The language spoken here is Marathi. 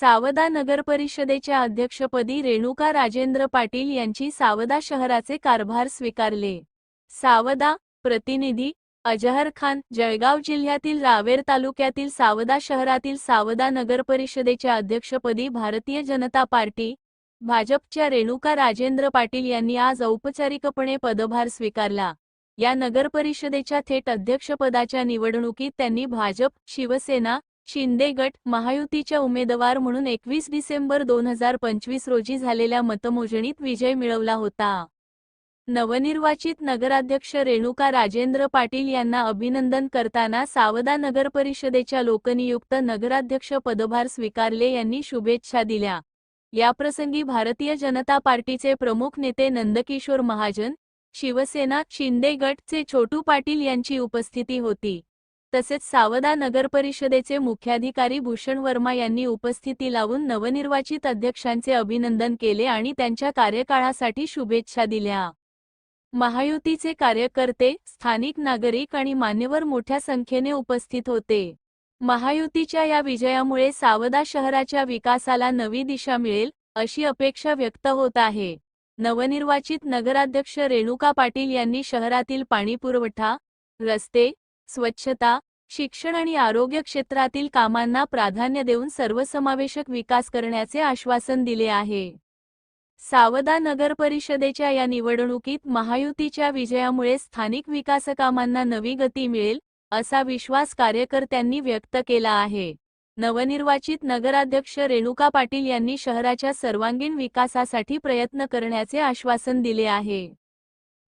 सावदा नगर परिषदेच्या अध्यक्षपदी रेणुका राजेंद्र पाटील यांची सावदा शहराचे कारभार स्वीकारले. सावदा प्रतिनिधी अजहर खान जळगाव जिल्ह्यातील रावेर तालुक्यातील सावदा शहरातील सावदा नगर परिषदेच्या अध्यक्षपदी भारतीय जनता पार्टी भाजपच्या रेणुका राजेंद्र पाटील यांनी आज औपचारिकपणे पदभार स्वीकारला. या नगर परिषदेच्या थेट अध्यक्षपदाच्या निवडणुकीत त्यांनी भाजप शिवसेना शिंदे गट महायुतीच्या उमेदवार म्हणून एकवीस डिसेंबर दोन हजार पंचवीस रोजी झालेल्या मतमोजणीत विजय मिळवला होता. नवनिर्वाचित नगराध्यक्ष रेणुका राजेंद्र पाटील यांना अभिनंदन करताना सावदा नगर परिषदेच्या लोकनियुक्त नगराध्यक्ष पदभार स्वीकारले यांनी शुभेच्छा दिल्या. याप्रसंगी भारतीय जनता पार्टीचे प्रमुख नेते नंदकिशोर महाजन शिवसेना शिंदे गटचे छोटू पाटील यांची उपस्थिती होती. तसेच सावदा नगर परिषदेचे मुख्याधिकारी भूषण वर्मा यांनी उपस्थिती लावून नवनिर्वाचित अध्यक्षांचे अभिनंदन केले आणि त्यांच्या कार्यकाळासाठी शुभेच्छा दिल्या. महायुतीचे कार्यकर्ते स्थानिक नागरिक आणि मान्यवर मोठ्या संख्येने उपस्थित होते. महायुतीच्या या विजयामुळे सावदा शहराच्या विकासाला नवी दिशा मिळेल अशी अपेक्षा व्यक्त होत आहे. नवनिर्वाचित नगराध्यक्ष रेणुका पाटील यांनी शहरातील पाणीपुरवठा रस्ते स्वच्छता शिक्षण आणि आरोग्य क्षेत्रातील कामांना प्राधान्य देऊन सर्वसमावेशक विकास करण्याचे आश्वासन दिले आहे. सावदा नगर परिषदेच्या या निवडणुकीत महायुतीच्या विजयामुळे स्थानिक विकासकामांना नवी गती मिळेल असा विश्वास कार्यकर्त्यांनी व्यक्त केला आहे. नवनिर्वाचित नगराध्यक्ष रेणुका पाटील यांनी शहराच्या सर्वांगीण विकासासाठी प्रयत्न करण्याचे आश्वासन दिले आहे.